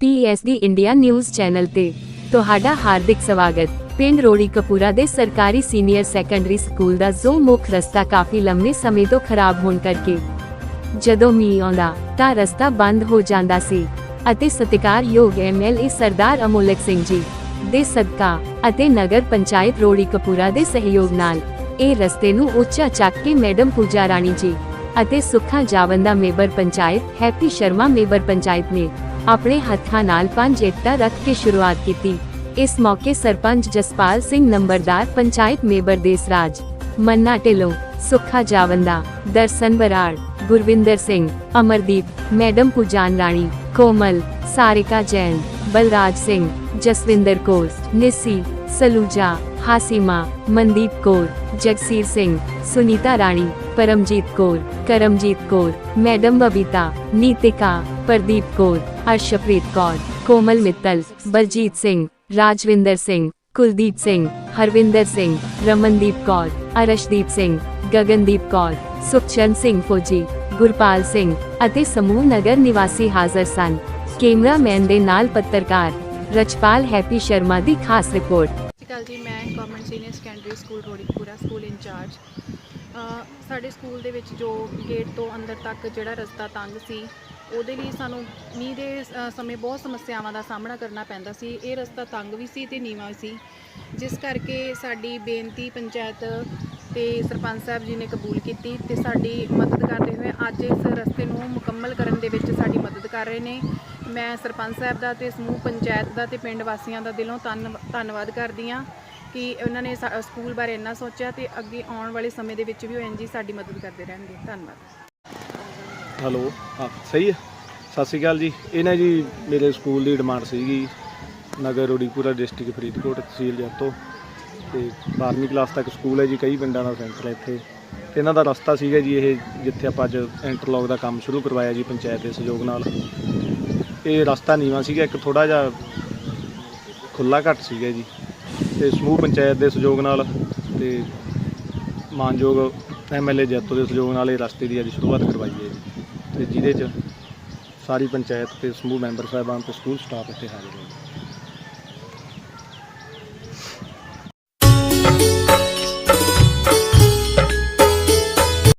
ਪੀਐਸਡੀ India news channel ਤੇ ਤੁਹਾਡਾ ਹਾਰਦਿਕ ਸਵਾਗਤ। ਪਿੰਡ ਰੋੜੀ ਕਪੂਰਾ ਦੇ ਸਰਕਾਰੀ ਸੀਨੀਅਰ ਸੈਕੰਡਰੀ ਸਕੂਲ ਦਾ ਜੋ ਮੁੱਖ ਰਸਤਾ ਕਾਫੀ ਲੰਮੇ ਸਮੇਂ ਤੋਂ ਖਰਾਬ ਹੋਣ ਕਰਕੇ ਜਦੋਂ ਮੀਂਹ ਆਉਂਦਾ ਤਾਂ ਰਸਤਾ ਬੰਦ ਹੋ ਜਾਂਦਾ ਸੀ ਅਤੇ ਸਤਿਕਾਰਯੋਗ ਐਮਐਲਏ ਸਰਦਾਰ ਅਮੋਲਕ ਸਿੰਘ ਜੀ ਦੇ ਸਦਕਾ ਅਤੇ ਨਗਰ ਪੰਚਾਇਤ ਰੋੜੀ ਕਪੂਰਾ ਦੇ ਸਹਿਯੋਗ ਨਾਲ ਇਹ ਰਸਤੇ ਨੂੰ ਉੱਚਾ ਚੱਕ ਕੇ ਮੈਡਮ ਪੂਜਾ ਰਾਣੀ ਜੀ ਅਤੇ Sukha Jawanda member panchayat Happy Sharma member panchayat ਨੇ ਆਪਣੇ ਹੱਥਾਂ ਨਾਲ ਪੰਜ ਇੱਟਾਂ ਰੱਖ ਕੇ ਸ਼ੁਰੂਆਤ ਕੀਤੀ ਇਸ ਮੌਕੇ ਸਰਪੰਚ ਜਸਪਾਲ ਸਿੰਘ ਨੰਬਰਦਾਰ panchayat member Desraj Manna Dhillon Sukha Jawanda Darshan Brar Gurvinder Singh Amardeep madam Pujan Rani Komal Sarika Jain Balraj Singh Jaswinder Kaur Nisi Saluja Haseema Mandeep Kaur Jagsir Singh Sunita Rani Paramjit Kaur Karamjit Kaur madam Babita Neetika Pradeep Kaur Arshpreet Kaur Komal Mittal Baljit Singh Rajwinder Singh Kuldeep Singh Harvinder Singh Ramandeep Kaur Arshdeep Singh Gagandeep Kaur Sukhchand Singh ਫੌਜੀ ਗੁਰਪਾਲ ਸਿੰਘ ਅਤੇ ਸਮੂਹ ਨਗਰ ਨਿਵਾਸੀ ਹਾਜ਼ਰ ਸਨ cameraman ਦੇ ਨਾਲ ਪੱਤਰਕਾਰ Rachpal happy Sharma ਦੀ ਖਾਸ report ਸਤਿ ਜੀ, ਮੈਂ government senior secondary school Roripura, school incharge. ਸਾਡੇ ਸਕੂਲ ਦੇ ਵਿੱਚ ਜੋ ਗੇਟ ਤੋਂ ਅੰਦਰ ਤੱਕ ਜਿਹੜਾ ਰਸਤਾ ਤੰਗ ਸੀ ਉਹਦੇ ਲਈ ਸਾਨੂੰ ਮੀਂਹ ਦੇ ਅ, ਸਮੇਂ ਬਹੁਤ ਸਮੱਸਿਆਵਾਂ ਦਾ ਸਾਹਮਣਾ ਕਰਨਾ ਪੈਂਦਾ ਸੀ। ਇਹ ਰਸਤਾ ਤੰਗ ਵੀ ਸੀ ਤੇ ਨੀਵਾਂ ਵੀ ਸੀ। ਜਿਸ ਕਰਕੇ ਸਾਡੀ ਬੇਨਤੀ ਪੰਚਾਇਤ ਤੇ ਸਰਪੰਚ ਸਾਹਿਬ ਜੀ ਨੇ ਕਬੂਲ ਕੀਤੀ ਤੇ ਸਾਡੀ ਮਦਦ ਕਰਦੇ ਹੋਏ ਅੱਜ ਇਸ ਰਸਤੇ ਨੂੰ ਮੁਕੰਮਲ ਕਰਨ ਦੇ ਵਿੱਚ ਸਾਡੀ ਮਦਦ ਕਰ ਰਹੇ ਨੇ। ਮੈਂ ਸਰਪੰਚ ਸਾਹਿਬ ਦਾ ਤੇ ਸਮੂਹ ਪੰਚਾਇਤ ਦਾ ਤੇ ਪਿੰਡ ਵਾਸੀਆਂ ਦਾ ਦਿਲੋਂ ਧੰਨ ਧੰਨਵਾਦ ਕਰਦੀ ਹਾਂ ਕਿ ਉਹਨਾਂ ਨੇ ਸਾ- ਸਕੂਲ ਬਾਰੇ ਇੰਨਾ ਸੋਚਿਆ ਤੇ ਅੱਗੇ ਆਉਣ ਵਾਲੇ ਸਮੇਂ ਦੇ ਵਿੱਚ ਵੀ ਉਹ ਇੰਝ ਹੀ ਸਾਡੀ ਮਦਦ ਕਰਦੇ ਰਹਿਣਗੇ। ਧੰਨਵਾਦ। ਹੈਲੋ, ਹਾਂ, ਸਹੀ ਹੈ। ਸਤਿ ਸ਼੍ਰੀ ਅਕਾਲ ਜੀ। ਇਹ ਨਾ ਜੀ ਮੇਰੇ ਸਕੂਲ ਦੀ ਡਿਮਾਂਡ ਸੀਗੀ ਨਗਰ ਰੋੜੀਪੁਰਾ ਡਿਸਟ੍ਰਿਕਟ ਫਰੀਦਕੋਟ ਤਹਿਸੀਲ ਜੈਤੋ। ਤੇ 12ਵੀਂ ਕਲਾਸ ਤੱਕ ਸਕੂਲ ਹੈ ਜੀ, ਕਈ ਪਿੰਡਾਂ ਦਾ ਸੈਂਟਰ ਹੈ ਇੱਥੇ। ਤੇ ਇਹਨਾਂ ਦਾ ਰਸਤਾ ਸੀਗਾ ਜੀ ਇਹ, ਜਿੱਥੇ ਆਪਾਂ ਅੱਜ ਇੰਟਰਲੌਕ ਦਾ ਕੰਮ ਸ਼ੁਰੂ ਕਰਵਾਇਆ ਜੀ, ਪੰਚਾਇਤ ਦੇ ਸਹਿਯੋਗ ਨਾਲ। ਇਹ ਰਸਤਾ ਨੀਵਾਂ ਸੀਗਾ, ਇੱਕ ਥੋੜਾ ਜਿਹਾ ਖੁੱਲਾ ਘੱਟ ਸੀਗਾ ਜੀ। ਤੇ ਸਮੂਹ ਪੰਚਾਇਤ ਦੇ ਸਹਿਯੋਗ ਨਾਲ ਤੇ ਮਾਨਯੋਗ ਐਮਐਲਏ ਜੈਤੋ ਦੇ ਸਹਿਯੋਗ ਨਾਲ ਇਹ ਰਸਤੇ ਦੀ ਅੱਜ ਸ਼ੁਰੂਆਤ ਕਰਵਾਈ ਹੈ ਜੀ। ਤੇ ਜਿਹਦੇ 'ਚ ਸਾਰੀ ਪੰਚਾਇਤ ਤੇ ਸਮੂਹ ਮੈਂਬਰ ਸਾਹਿਬਾਨ ਤੇ ਸਕੂਲ ਸਟਾਫ ਇੱਥੇ ਹਾਜ਼ਰ ਹੋਏ।